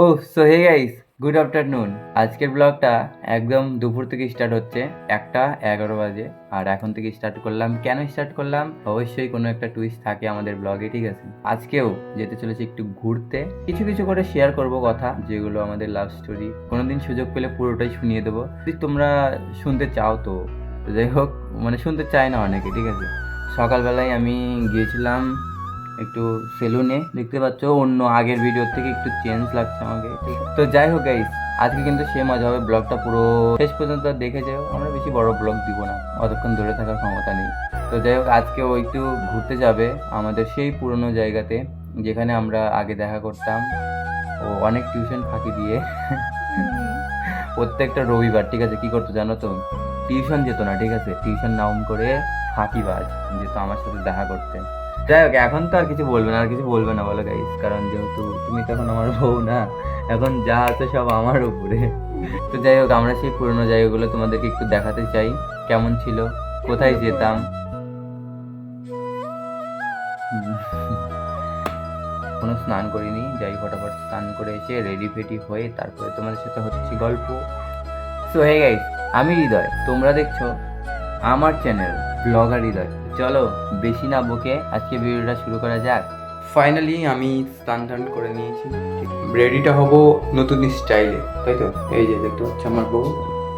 ও so hey guys good afternoon আজকের ব্লগটা একদম দুপুর থেকে স্টার্ট হচ্ছে, একটা এগারো বাজে। আর এখন থেকে স্টার্ট করলাম, কেন স্টার্ট করলাম? অবশ্যই কোনো একটা টুইস্ট থাকে আমাদের ব্লগে ঠিক আছে? আজকেও যেতে চলেছে একটু ঘুরতে। কিছু কিছু করে শেয়ার করব কথা, যেগুলো আমাদের লাভ স্টোরি কোনোদিন সুযোগ পেলে পুরোটাই শুনিয়ে দেবো। যদি তোমরা শুনতে চাও তো, যাই হোক মানে শুনতে চায় না অনেকে, ঠিক আছে? সকালবেলায় আমি গিয়েছিলাম একটু সেলুনে দেখতে পাচ্ছ অন্য আগের ভিডিও থেকে একটু চেঞ্জ লাগছে আমাকে। তো যাই হোক গাইস আজকে কিন্তু সে মজা হবে। ব্লগটা পুরো শেষ পর্যন্ত দেখে যাও। আমরা বেশি বড় ব্লগ দিব না। অতক্ষণ ধরে থাকার ক্ষমতা নেই। তো যাই হোক আজকে ও একটু ঘুরতে যাবে আমাদের সেই পুরনো জায়গাতে যেখানে আমরা আগে দেখা করতাম। ও অনেক টিউশন ফাঁকি দিয়ে। প্রত্যেকটা রবিবার ঠিক আছে? কি করতো জানো তো? টিউশন যেত না ঠিক আছে? টিউশন নাউন করে ফাঁকিবাজ যেত আমার সাথে দেখা করতে। যাই হোক, এখন তো আর কিছু বলবে না, আর কিছু বলবে না বলো গাইস কারণ যেহেতু তুমি তো এখন আমার বউ না, এখন যা আছে সব আমার উপরে। তো যাই হোক, আমরা সেই পুরোনো জায়গাগুলো তোমাদেরকে একটু দেখাতে চাই, কেমন ছিল, কোথায় যেতাম। কোনো স্নান করিনি, যাই ফটাফট স্নান করে এসে রেডি ফেডি হয়ে তারপরে তোমাদের সাথে হচ্ছে গল্প। সো হে গাইস আমি হৃদয়, তোমরা দেখছ আমার চ্যানেল ব্লগার হৃদয়। চলো, বেশি না বকে আজকে ভিডিওটা শুরু করা যাক। ফাইনালি আমি স্নান টান করে নিয়েছি। রেডিটা হব নতুন স্টাইলে তাই তো? এই যে দেখতে হচ্ছে আমার বউ।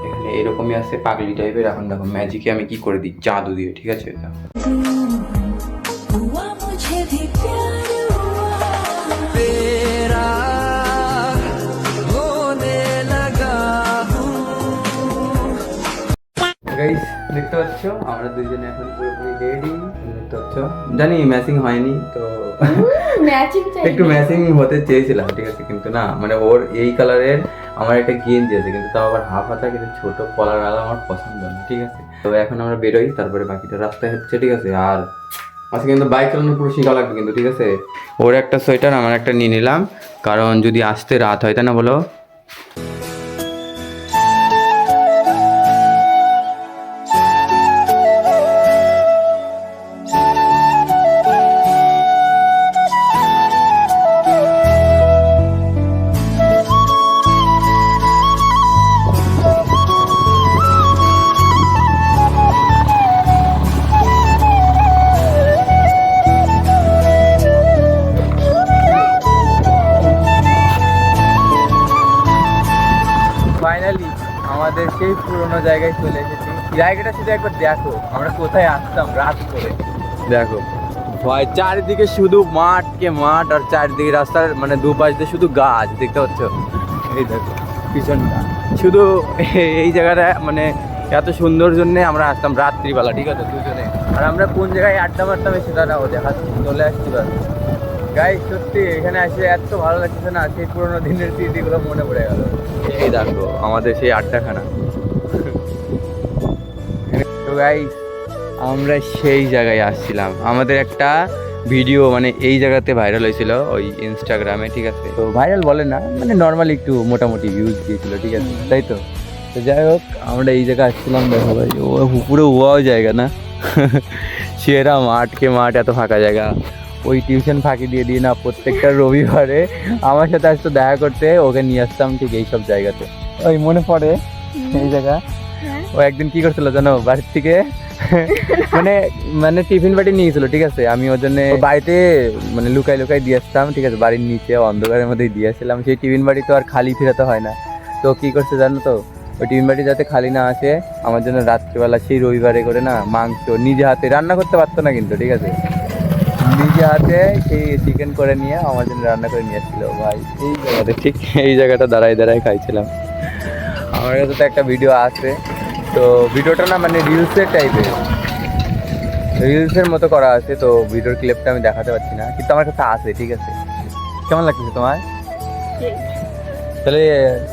এখানে এরকমই আছে পাগলি টাইপের এখন দেখো ম্যাজিকে আমি কি করে দিই? জাদু দিয়ে, ঠিক আছে? এটা গাইস দেখতে পাচ্ছ? আমরা দুইজনে এখন পুরোপুরি রেডি দেখতে পাচ্ছ? জানি ম্যাচিং হয়নি তো একটু ম্যাচিং হতে চেয়েছিলাম ঠিক আছে কিন্তু না মানে ওর এই কালারের আমার একটা গেঞ্জি আছে কিন্তু তাও আবার হাফ হাতা কিন্তু ছোট কলার আলা আমার পছন্দ না ঠিক আছে। তো এখন আমরা বেরোই তারপরে বাকিটা রাস্তায় হচ্ছে ঠিক আছে আর আজকে কিন্তু বাইক চালানো পুরো শেখা লাগবে কিন্তু ঠিক আছে। ওর একটা সোয়েটার আমার একটা নিয়ে নিলাম কারণ যদি আসতে রাত হয় তাই না বলো? সেই পুরোনো জায়গায় চলে এসেছি। জায়গাটা শুধু একবার দেখো আমরা কোথায় আসতাম রাত করে। দেখো ভয় চারিদিকে শুধু মাঠ কে মাঠ আর চারিদিকে রাস্তার মানে দুপাশ দিয়ে শুধু গাছ দেখতে পাচ্ছ? এই দেখো পিছনটা শুধু এই জায়গাটা মানে এত সুন্দর জন্যে আমরা আসতাম রাত্রিবেলা ঠিক আছে দুজনে। আর আমরা কোন জায়গায় আড্ডা মারতাম সেটা না দেখা চলে আসছি বাস গাই সত্যি এখানে আসে এত ভালো লাগছে না সেই পুরোনো দিনের স্মৃতিগুলো মনে পড়ে গেল। এই দেখো আমাদের সেই আড্ডাখানা। তো গাই আমরা সেই জায়গায় আসছিলাম। আমাদের একটা ভিডিও মানে এই জায়গাতে ভাইরাল হয়েছিল ওই ইনস্টাগ্রামে ঠিক আছে? তো ভাইরাল বলে না মানে নর্মালি একটু মোটামুটি ভিউজ দিয়েছিল ঠিক আছে? তাই তো? তো যাই হোক আমরা এই জায়গায় আসছিলাম দেখো ভাই ও পুরো ওয়াও জায়গা না? সেরা মাঠকে মাঠ এত ফাঁকা জায়গা। ওই টিউশন ফাঁকি দিয়ে দিয়ে না প্রত্যেকটা রবিবারে আমার সাথে আসতো দেখা করতে ওকে নিয়ে আসতাম ঠিক এই সব জায়গাতে। ওই মনে পড়ে এই জায়গা। ও একদিন কি করছিল জানো, বাড়ির থেকে? মানে মানে টিফিন বাটি নিয়েছিল ঠিক আছে? আমি ওর জন্য বাড়িতে মানে লুকাই লুকাই দিয়ে আসতাম, ঠিক আছে? বাড়ির নিচে, অন্ধকারের মধ্যেই দিয়ে আসছিলাম। সেই টিফিন বাড়ি তো আর খালি ফেরাতে হয় না। তো কি করছে জানো তো? ওই টিফিন বাড়ি যাতে খালি না আসে, আমার জন্য রাত্রিবেলা, সেই রবিবারে করে না, মাংস নিজে হাতে রান্না করতে পারতো না কিন্তু, ঠিক আছে? নিজে হাতে সেই চিকেন করে নিয়ে আমার জন্য রান্না করে নিয়ে এসেছিল ভাই, এই জায়গাতে ঠিক এই জায়গাটা দাঁড়ায় দাঁড়ায় খাইছিলাম। আমার কাছে তো একটা ভিডিও আছে। তো ভিডিওটা না মানে রিলসের টাইপের রিলসের মতো করা আছে তো ভিডিওর ক্লিপটা আমি দেখাতে পারছি না। কিন্তু আমার কাছে আছে ঠিক আছে। কেমন লাগছে তোমার? তাহলে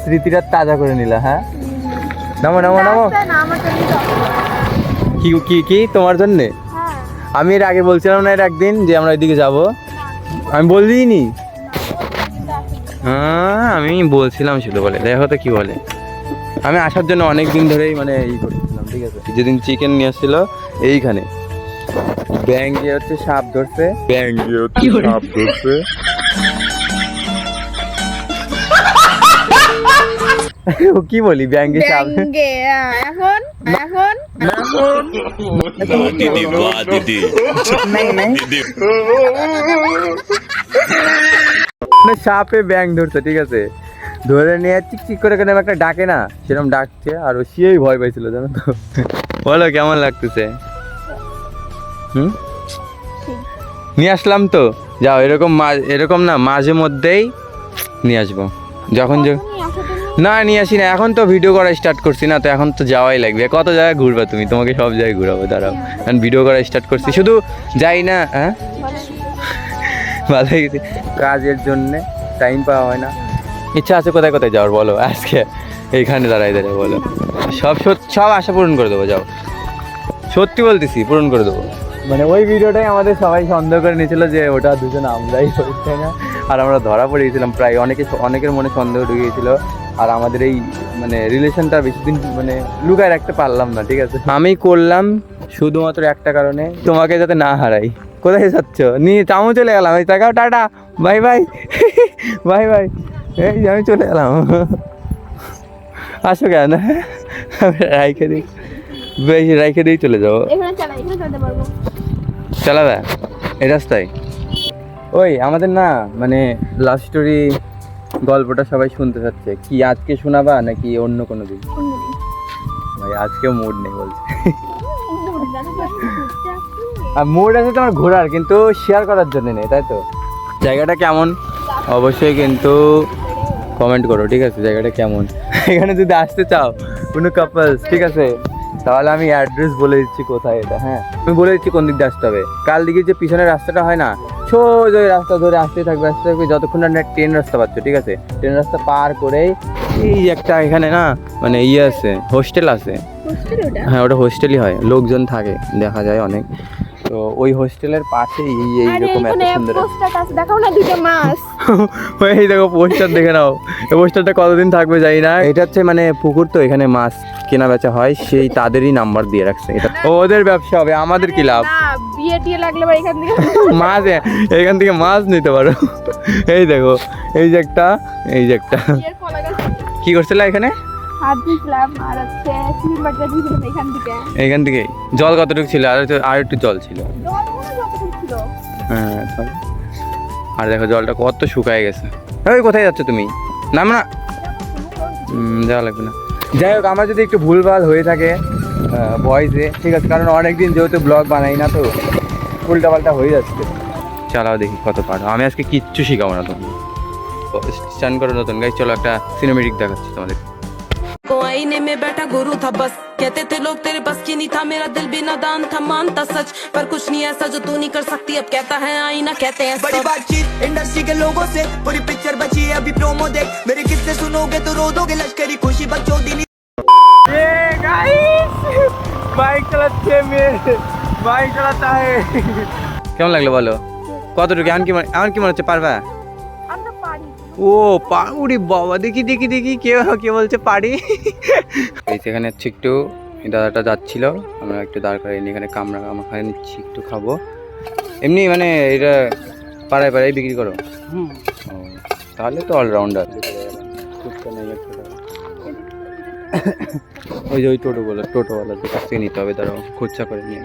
স্মৃতিটা তাজা করে নিলা হ্যাঁ? নামো নামো নামো। কি কি কি? তোমার জন্যে? হ্যাঁ। আমি এর আগে বলছিলাম না এর একদিন যে আমরা ওইদিকে যাব। আমি বললিই নি। হ্যাঁ আমি বলছিলাম শুধু বলে। দেখো তো কি বলে। আমি আসার জন্য অনেক দিন ধরেই মানে ই করছিলাম ঠিক আছে? যেদিন চিকেন নিয়ে আসছিল এইখানে। ব্যাঙ্গে হচ্ছে সাপ ধরছে। ব্যাঙ্গে হচ্ছে সাপ ধরছে। ও কি বলি ব্যাঙ্গে সাপ? এখন? এখন? সাপে ব্যাং ধরছে ঠিক আছে? ধরে নিয়ে চিক চিক করে কেন একটা ডাকে না? সেরকম ডাকছে আর ও সিয়েই ভয় পাইছিল জানো তো। বলো কেমন লাগতেছে? হুম? নিয়ে আসলাম তো। যাও এরকম মা- এরকম না মাঝে মধ্যেই নিয়ে আসব। যখন যে না নিয়ে আসি না। এখন তো ভিডিও করা স্টার্ট করছি না তো এখন তো যাওয়াই লাগবে। কত জায়গায় ঘুরবা তুমি? তোমাকে সব জায়গায় ঘুরাবো দাঁড়াও। এখন ভিডিও করা স্টার্ট করছি। শুধু যাই না হ্যাঁ? ভালো কাজের জন্যে টাইম পাওয়া হয় না। ইচ্ছা আছে কোথায় কোথায় যাওয়ার বলো? আজকে এইখানে দাঁড়াই দাঁড়াই বলো। সব সব আশা পূরণ করে দেবো যাও। সত্যি বলতেছি পূরণ করে দেবো। মানে ওই ভিডিওটাই আমাদের সবাই সন্দেহ করে নিয়েছিল যে ওটা দুজন আমরাই হচ্ছে না? আর আমরা ধরা পড়ে গেছিলাম প্রায় অনেকে অনেকের মনে সন্দেহ ঢুকে গেছিল আর আমাদের এই মানে রিলেশনটা বেশি দিন মানে লুকায় রাখতে পারলাম না ঠিক আছে? আমি করলাম শুধুমাত্র একটা কারণে তোমাকে যাতে না হারাই। কোথায় যাচ্ছ? নিয়ে তামও চলে গেলাম। এই টাকাও tata bye bye bye bye. এই যে আমি চলে এলাম। আসো কেন? রাইখে দিই। বেশ রাইখে দিয়েই চলে যাব। চালাবে? এই রাস্তায়? ওই আমাদের না মানে লাভ স্টোরি গল্পটা সবাই শুনতে চাচ্ছে। কি আজকে শোনাবা নাকি অন্য কোনো দিন। ভাই আজকেও মুড নেই বলছে। আর মুড আছে তোমার ঘোরার কিন্তু শেয়ার করার জন্য নেই তাই তো? জায়গাটা কেমন? অবশ্যই কিন্তু কমেন্ট করো ঠিক আছে? জায়গাটা কেমন? এখানে যদি আসতে চাও কোনো কাপলস ঠিক আছে? তাহলে আমি অ্যাড্রেস বলে দিচ্ছি কোথায় এটা হ্যাঁ? আমি বলে দিচ্ছি কোন দিক দিয়ে আসতে হবে। কাল দিকে যে পিছনের রাস্তাটা হয় না সোজা ওই রাস্তা ধরে আসতে থাকবে আসতে থাকবে। যতক্ষণ না ট্রেন রাস্তা পাচ্ছ ঠিক আছে? ট্রেন রাস্তা পার করেই এই একটা এখানে না মানে ইয়ে আছে হোস্টেল আছে। হ্যাঁ ওটা হোস্টেলই হয়। লোকজন থাকে দেখা যায় অনেক। তো ওই হোস্টেলের পাশেই এই আরে এইরকম এত সুন্দর পোস্টার আছে দেখাও না দুটো মাছ। এই দেখো পোস্টার দেখে নাও। এই পোস্টারটা কতদিন থাকবে জানি না। এটা হচ্ছে মানে পুকুর তো এখানে মাছ কেনা বেচা হয় সেই তাদেরই নাম্বার দিয়ে রাখছে। এটা ওদের ব্যবসা হবে আমাদের কি লাভ? বিয়ে টিয়ে লাগলে বা এখান থেকে মাছ এখান থেকে মাছ নিতে পারো। এই দেখো এই যে একটা এই যে একটা। কি করছিল এখানে? হাত দিয়েছিলাম আর হচ্ছে সিমেন্ট বাটিটা দিয়েছিলাম এখান থেকে। জল কতটুকু ছিল? আর একটু- আর একটু জল ছিল। হয় আর দেখো জলটা কত শুকায় গেছে। ওই কোথায় যাচ্ছ তুমি? নাম না। যাওয়া লাগবে না। যাই হোক আমার যদি একটু ভুলভাল হয়ে থাকে ভয়েসে ঠিক আছে কারণ অনেক দিন যেহেতু ব্লগ বানাই না তো উল্টা পাল্টা হয়ে যাচ্ছে। চালাও দেখি কত পারো। আমি আজকে কিচ্ছু শিখাবো না তুমি স্ট্যান্ড করো নতুন। গাই চলো একটা সিনেমেটিক দেখাচ্ছি তোমাদের वो आईने में बैठा गुरु था बस कहते थे लोग तेरे बस की नहीं था मेरा दिल भी नादान था मानता सच पर कुछ नहीं ऐसा जो तू नहीं कर सकती अब कहता है आईना कहते हैं बड़ी सब। बातचीत इंडस्ट्री के लोगों से पूरी पिक्चर बची है अभी प्रोमो देख मेरे किस्से सुनोगे तो रो दोगे लश्करी खुशी बच्चों दिनी বাইক চালাচ্ছে মেয়ে বাইক চালাতে হয় কেমন লাগলো বলো কতটুকু এমন কি মনে- এমন কি মনে হচ্ছে পারবা আমরা পারি ও পাউরি বাবা দেখি দেখি দেখি কে কে বলছে পারি এই সেখানে হচ্ছে একটু দাদাটা যাচ্ছিল আমরা একটু দাঁড় করে এখানে কামড়া কামড়া খাই নিচ্ছি একটু খাব। এমনি মানে এটা পাড়ায় পাড়ায় বিক্রি করো? তাহলে তো অলরাউন্ডার ওই যে ওই টোটোগুলো টোটোওয়ালাদের কাছ থেকে নিতে হবে তারা খরচা করে নিয়ে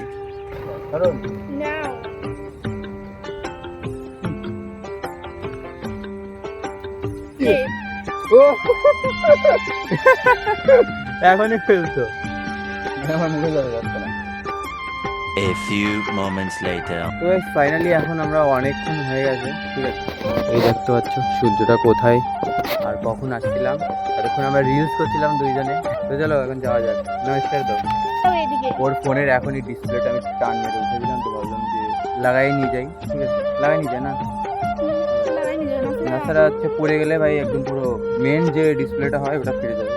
নিই। না এখনই ফেলতো আমার মুখে জল যাচ্ছে না A few moments later. তো ফাইনালি এখন আমরা অনেকক্ষণ হয়ে গেছে ঠিক আছে? এই দেখতে পাচ্ছ সূর্যটা কোথায়? আর কখন আসছিলাম? এতক্ষণ আমরা রিলস করছিলাম দুইজনে। তো চলো এখন যাওয়া যাক। নমস্কার এদিকে ওর ফোনের এখনই ডিসপ্লেটা আমি টান মেরে উঠে দিলাম তো ভাবলাম যে লাগাই নিয়ে যাই ঠিক আছে? লাগাই নিয়ে যাই না। তাছাড়া হচ্ছে পড়ে গেলে ভাই একদম পুরো মেন যে ডিসপ্লেটা হয় ওটা ফিরে যাবে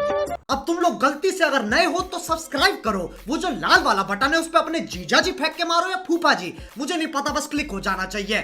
अब तुम लोग गलती से अगर नए हो तो सब्सक्राइब करो वो जो लाल वाला बटन है उस पर अपने जीजा जी फेंक के मारो या फूफा जी मुझे नहीं पता बस क्लिक हो जाना चाहिए